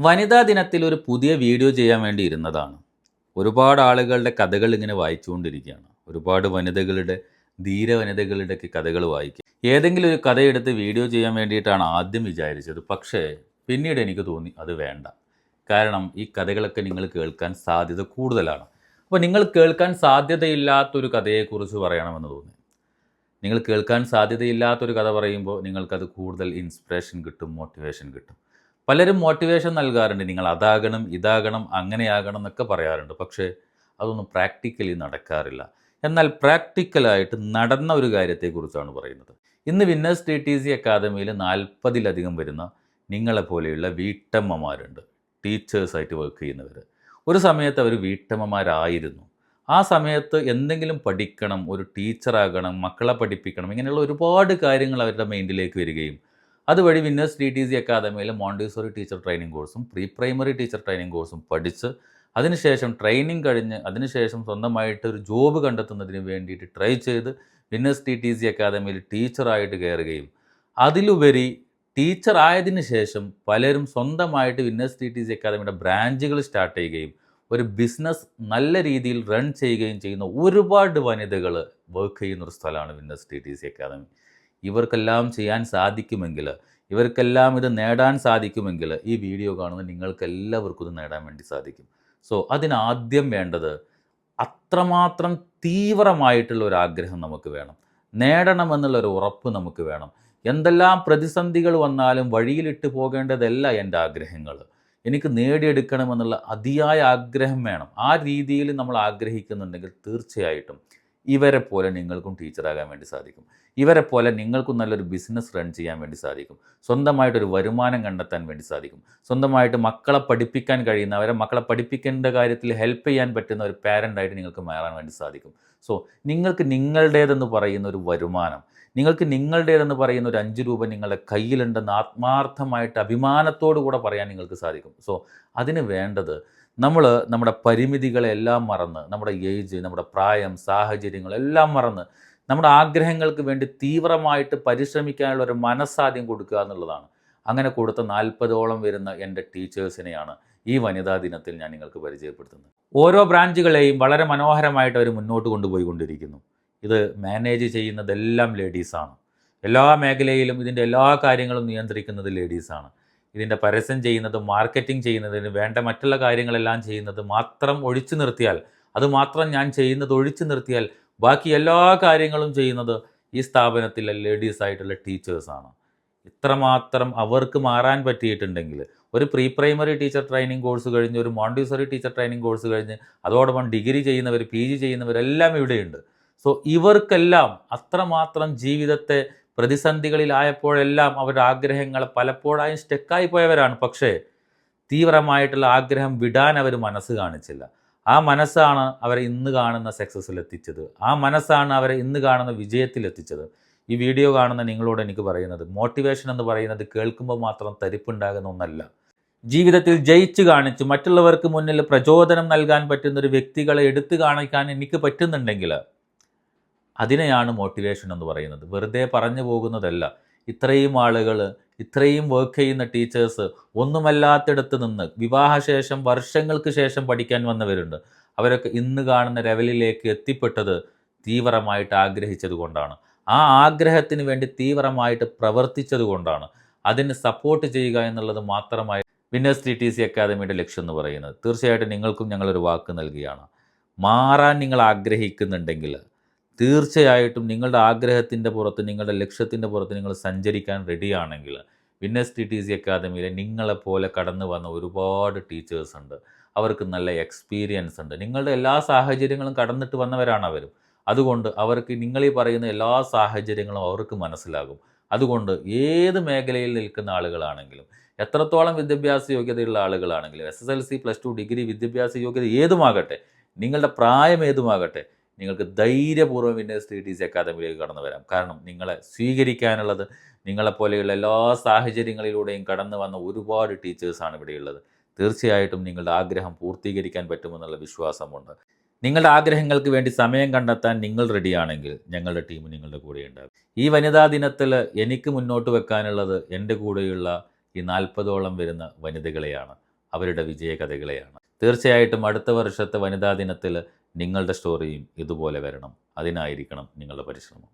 വനിതാ ദിനത്തിൽ ഒരു പുതിയ വീഡിയോ ചെയ്യാൻ വേണ്ടി ഇരുന്നതാണ്. ഒരുപാട് ആളുകളുടെ കഥകൾ ഇങ്ങനെ വായിച്ചുകൊണ്ടിരിക്കുകയാണ്. ഒരുപാട് വനിതകളുടെ ധീര വനിതകളുടെയൊക്കെ കഥകൾ വായിക്കും. ഏതെങ്കിലും ഒരു കഥയെടുത്ത് വീഡിയോ ചെയ്യാൻ വേണ്ടിയിട്ടാണ് ആദ്യം വിചാരിച്ചത്. പക്ഷേ പിന്നീട് എനിക്ക് തോന്നി അത് വേണ്ട. കാരണം ഈ കഥകളൊക്കെ നിങ്ങൾ കേൾക്കാൻ സാധ്യത കൂടുതലാണ്. അപ്പോൾ നിങ്ങൾ കേൾക്കാൻ സാധ്യതയില്ലാത്തൊരു കഥയെക്കുറിച്ച് പറയണമെന്ന് തോന്നി. നിങ്ങൾ കേൾക്കാൻ സാധ്യതയില്ലാത്തൊരു കഥ പറയുമ്പോൾ നിങ്ങൾക്കത് കൂടുതൽ ഇൻസ്പിറേഷൻ കിട്ടും മോട്ടിവേഷൻ കിട്ടും. പലരും മോട്ടിവേഷൻ നൽകാറുണ്ട്. നിങ്ങൾ അതാകണം ഇതാകണം അങ്ങനെയാകണം എന്നൊക്കെ പറയാറുണ്ട്. പക്ഷേ അതൊന്നും പ്രാക്ടിക്കലി നടക്കാറില്ല. എന്നാൽ പ്രാക്ടിക്കലായിട്ട് നടന്ന ഒരു കാര്യത്തെക്കുറിച്ചാണ് പറയുന്നത്. ഇന്ന് വിന്നേഴ്സ് ടി ടി സി അക്കാദമിയിൽ നാൽപ്പതിലധികം വരുന്ന നിങ്ങളെപ്പോലെയുള്ള വീട്ടമ്മമാരുണ്ട്. ടീച്ചേഴ്സായിട്ട് വർക്ക് ചെയ്യുന്നവർ. ഒരു സമയത്ത് അവർ വീട്ടമ്മമാരായിരുന്നു. ആ സമയത്ത് എന്തെങ്കിലും പഠിക്കണം ഒരു ടീച്ചറാകണം മക്കളെ പഠിപ്പിക്കണം ഇങ്ങനെയുള്ള ഒരുപാട് കാര്യങ്ങൾ അവരുടെ മൈൻഡിലേക്ക് വരികയും അതുവഴി വിന്നേഴ്സ് ഡി ടി സി അക്കാദമിയിൽ മോണ്ടിസോറി ടീച്ചർ ട്രെയിനിങ് കോഴ്സും പ്രീ പ്രൈമറി ടീച്ചർ ട്രെയിനിങ് കോഴ്സും പഠിച്ച് അതിനുശേഷം ട്രെയിനിങ് കഴിഞ്ഞ് അതിനുശേഷം സ്വന്തമായിട്ട് ഒരു ജോബ് കണ്ടെത്തുന്നതിന് വേണ്ടിയിട്ട് ട്രൈ ചെയ്ത് വിന്നേഴ്സ് ടി ടി സി അക്കാദമിയിൽ ടീച്ചറായിട്ട് കയറുകയും അതിലുപരി ടീച്ചർ ആയതിന് ശേഷം പലരും സ്വന്തമായിട്ട് വിന്നേഴ്സ് ടി ടി സി അക്കാദമിയുടെ ബ്രാഞ്ചുകൾ സ്റ്റാർട്ട് ചെയ്യുകയും ഒരു ബിസിനസ് നല്ല രീതിയിൽ റൺ ചെയ്യുകയും ചെയ്യുന്ന ഒരുപാട് വനിതകൾ വർക്ക് ചെയ്യുന്ന ഒരു സ്ഥലമാണ് winners T T C academy. ഇവർക്കെല്ലാം ചെയ്യാൻ സാധിക്കുമെങ്കിൽ ഇവർക്കെല്ലാം ഇത് നേടാൻ സാധിക്കുമെങ്കിൽ ഈ വീഡിയോ കാണുന്ന നിങ്ങൾക്കെല്ലാവർക്കും ഇത് നേടാൻ വേണ്ടി സാധിക്കും. സോ അതിനാദ്യം വേണ്ടത് അത്രമാത്രം തീവ്രമായിട്ടുള്ള ഒരു ആഗ്രഹം നമുക്ക് വേണം. നേടണമെന്നുള്ള ഒരു ഉറപ്പ് നമുക്ക് വേണം. എന്തെല്ലാം പ്രതിസന്ധികൾ വന്നാലും വഴിയിലിട്ട് പോകേണ്ടതല്ല എന്റെ ആഗ്രഹങ്ങൾ. എനിക്ക് നേടിയെടുക്കണമെന്നുള്ള അതിയായ ആഗ്രഹം വേണം. ആ രീതിയിൽ നമ്മൾ ആഗ്രഹിക്കുന്നുണ്ടെങ്കിൽ തീർച്ചയായിട്ടും ഇവരെ പോലെ നിങ്ങൾക്കും ടീച്ചറാകാൻ വേണ്ടി സാധിക്കും. ഇവരെ പോലെ നിങ്ങൾക്കും നല്ലൊരു ബിസിനസ് റൺ ചെയ്യാൻ വേണ്ടി സാധിക്കും. സ്വന്തമായിട്ടൊരു വരുമാനം കണ്ടെത്താൻ വേണ്ടി സാധിക്കും. സ്വന്തമായിട്ട് മക്കളെ പഠിപ്പിക്കാൻ കഴിയുന്നവരെ മക്കളെ പഠിപ്പിക്കേണ്ട കാര്യത്തിൽ ഹെൽപ്പ് ചെയ്യാൻ പറ്റുന്ന ഒരു പാരന്റായിട്ട് നിങ്ങൾക്ക് മാറാൻ വേണ്ടി സാധിക്കും. സോ നിങ്ങൾക്ക് നിങ്ങളുടേതെന്ന് പറയുന്ന ഒരു വരുമാനം നിങ്ങൾക്ക് നിങ്ങളുടേതെന്ന് പറയുന്ന ഒരു അഞ്ച് രൂപ നിങ്ങളുടെ കയ്യിലുണ്ടെന്ന് ആത്മാർത്ഥമായിട്ട് അഭിമാനത്തോടു കൂടെ പറയാൻ നിങ്ങൾക്ക് സാധിക്കും. സോ അതിന് വേണ്ടത് നമ്മൾ നമ്മുടെ പരിമിതികളെല്ലാം മറന്ന് നമ്മുടെ ഏജ് നമ്മുടെ പ്രായം സാഹചര്യങ്ങളെല്ലാം മറന്ന് നമ്മുടെ ആഗ്രഹങ്ങൾക്ക് വേണ്ടി തീവ്രമായിട്ട് പരിശ്രമിക്കാനുള്ള ഒരു മനസ്സാദ്യം കൊടുക്കുക എന്നുള്ളതാണ്. അങ്ങനെ കൊടുത്ത നാൽപ്പതോളം വരുന്ന എന്റെ ടീച്ചേഴ്സിനെയാണ് ഈ വനിതാ ദിനത്തിൽ ഞാൻ നിങ്ങൾക്ക് പരിചയപ്പെടുത്തുന്നത്. ഓരോ ബ്രാഞ്ചുകളെയും വളരെ മനോഹരമായിട്ട് അവർ മുന്നോട്ട് കൊണ്ടുപോയിക്കൊണ്ടിരിക്കുന്നു. ഇത് മാനേജ് ചെയ്യുന്നതെല്ലാം ലേഡീസാണ്. എല്ലാ മേഖലയിലും ഇതിന്റെ എല്ലാ കാര്യങ്ങളും നിയന്ത്രിക്കുന്നത് ലേഡീസാണ്. ഇതിന്റെ പരസ്യം ചെയ്യുന്നത് മാർക്കറ്റിംഗ് ചെയ്യുന്നതിന് വേണ്ട മറ്റുള്ള കാര്യങ്ങളെല്ലാം ചെയ്യുന്നത് മാത്രം ഒഴിച്ചു നിർത്തിയാൽ അതുമാത്രം ഞാൻ ചെയ്യുന്നത് ഒഴിച്ചു നിർത്തിയാൽ ബാക്കി എല്ലാ കാര്യങ്ങളും ചെയ്യുന്നത് ഈ സ്ഥാപനത്തിലെ ലേഡീസ് ആയിട്ടുള്ള ടീച്ചേഴ്സാണ് ഇത്രമാത്രം അവർക്ക് മാറാൻ പറ്റിയിട്ടുണ്ടെങ്കിൽ ഒരു pre primary teacher training course കഴിഞ്ഞ് ഒരു മോണ്ടിസറി ടീച്ചർ ട്രെയിനിങ് കോഴ്സ് കഴിഞ്ഞ് അതോടൊപ്പം ഡിഗ്രി ചെയ്യുന്നവർ പി ജി ചെയ്യുന്നവരെല്ലാം ഇവിടെയുണ്ട്. സോ ഇവർക്കെല്ലാം അത്രമാത്രം ജീവിതത്തെ പ്രതിസന്ധികളിലായപ്പോഴെല്ലാം അവരുടെ ആഗ്രഹങ്ങൾ പലപ്പോഴായും സ്റ്റെക്കായി പോയവരാണ്. പക്ഷേ തീവ്രമായിട്ടുള്ള ആഗ്രഹം വിടാൻ അവർ മനസ്സ് കാണിച്ചില്ല. ആ മനസ്സാണ് അവരെ ഇന്ന് കാണുന്ന സക്സസ്സിൽ എത്തിച്ചത്. ആ മനസ്സാണ് അവരെ ഇന്ന് കാണുന്ന വിജയത്തിൽ എത്തിച്ചത്. ഈ വീഡിയോ കാണുന്ന നിങ്ങളോട് എനിക്ക് പറയുന്നത് മോട്ടിവേഷൻ എന്ന് പറയുന്നത് കേൾക്കുമ്പോൾ മാത്രം തരിപ്പുണ്ടാകുന്ന ഒന്നല്ല. ജീവിതത്തിൽ ജയിച്ചു കാണിച്ച് മറ്റുള്ളവർക്ക് മുന്നിൽ പ്രചോദനം നൽകാൻ പറ്റുന്ന ഒരു വ്യക്തികളെ എടുത്തു കാണിക്കാൻ എനിക്ക് പറ്റുന്നുണ്ടെങ്കിൽ അതിനെയാണ് മോട്ടിവേഷൻ എന്ന് പറയുന്നത്. വെറുതെ പറഞ്ഞു പോകുന്നതല്ല. ഇത്രയും ആളുകൾ ഇത്രയും വർക്ക് ചെയ്യുന്ന ടീച്ചേഴ്സ് ഒന്നുമല്ലാത്തിടത്ത് നിന്ന് വിവാഹശേഷം വർഷങ്ങൾക്ക് ശേഷം പഠിക്കാൻ വന്നവരുണ്ട്. അവരൊക്കെ ഇന്ന് കാണുന്ന ലെവലിലേക്ക് എത്തിപ്പെട്ടത് തീവ്രമായിട്ട് ആഗ്രഹിച്ചത് കൊണ്ടാണ്. ആ ആഗ്രഹത്തിന് വേണ്ടി തീവ്രമായിട്ട് പ്രവർത്തിച്ചത് കൊണ്ടാണ്. അതിന് സപ്പോർട്ട് ചെയ്യുക എന്നുള്ളത് മാത്രമായി വിന്നേഴ്സ് ടി ടി സി അക്കാദമിയുടെ ലക്ഷ്യം എന്ന് പറയുന്നത്. തീർച്ചയായിട്ടും നിങ്ങൾക്കും ഞങ്ങളൊരു വാക്ക് നൽകുകയാണ് മാറാൻ നിങ്ങൾ ആഗ്രഹിക്കുന്നുണ്ടെങ്കിൽ തീർച്ചയായിട്ടും നിങ്ങളുടെ ആഗ്രഹത്തിന്റെ പുറത്ത് നിങ്ങളുടെ ലക്ഷ്യത്തിന്റെ പുറത്ത് നിങ്ങൾ സഞ്ചരിക്കാൻ റെഡിയാണെങ്കിൽ വിന്നസ് ടി ടി സി അക്കാദമിയിലെ നിങ്ങളെപ്പോലെ കടന്നു വന്ന ഒരുപാട് ടീച്ചേഴ്സ് ഉണ്ട്. അവർക്ക് നല്ല എക്സ്പീരിയൻസ് ഉണ്ട്. നിങ്ങളുടെ എല്ലാ സാഹചര്യങ്ങളും കടന്നിട്ട് വന്നവരാണ് അവരും. അതുകൊണ്ട് അവർക്ക് നിങ്ങളീ പറയുന്ന എല്ലാ സാഹചര്യങ്ങളും അവർക്ക് മനസ്സിലാകും. അതുകൊണ്ട് ഏത് മേഖലയിൽ നിൽക്കുന്ന ആളുകളാണെങ്കിലും എത്രത്തോളം വിദ്യാഭ്യാസ യോഗ്യതയുള്ള ആളുകളാണെങ്കിലും S S L C plus two degree വിദ്യാഭ്യാസ യോഗ്യത ഏതുമാകട്ടെ നിങ്ങളുടെ പ്രായം ഏതുമാകട്ടെ നിങ്ങൾക്ക് ധൈര്യപൂർവം വിന്നേഴ്സ് ടി ടി സി അക്കാദമിയിലേക്ക് കടന്നു വരാം. കാരണം നിങ്ങളെ സ്വീകരിക്കാനുള്ളത് നിങ്ങളെപ്പോലെയുള്ള എല്ലാ സാഹചര്യങ്ങളിലൂടെയും കടന്നു വന്ന ഒരുപാട് ടീച്ചേഴ്സാണ് ഇവിടെയുള്ളത് തീർച്ചയായിട്ടും നിങ്ങളുടെ ആഗ്രഹം പൂർത്തീകരിക്കാൻ പറ്റുമെന്നുള്ള വിശ്വാസമുണ്ട്. നിങ്ങളുടെ ആഗ്രഹങ്ങൾക്ക് വേണ്ടി സമയം കണ്ടെത്താൻ നിങ്ങൾ റെഡിയാണെങ്കിൽ ഞങ്ങളുടെ ടീം നിങ്ങളുടെ കൂടെ ഉണ്ടാകും. ഈ വനിതാ ദിനത്തിൽ എനിക്ക് മുന്നോട്ട് വെക്കാനുള്ളത് എന്റെ കൂടെയുള്ള ഈ നാൽപ്പതോളം വരുന്ന വനിതകളെയാണ്. അവരുടെ വിജയകഥകളെയാണ്. തീർച്ചയായിട്ടും അടുത്ത വർഷത്തെ വനിതാ ദിനത്തിൽ നിങ്ങളുടെ സ്റ്റോറിയും ഇതുപോലെ വരണം. അതിനായിരിക്കണം നിങ്ങളുടെ പരിശ്രമം.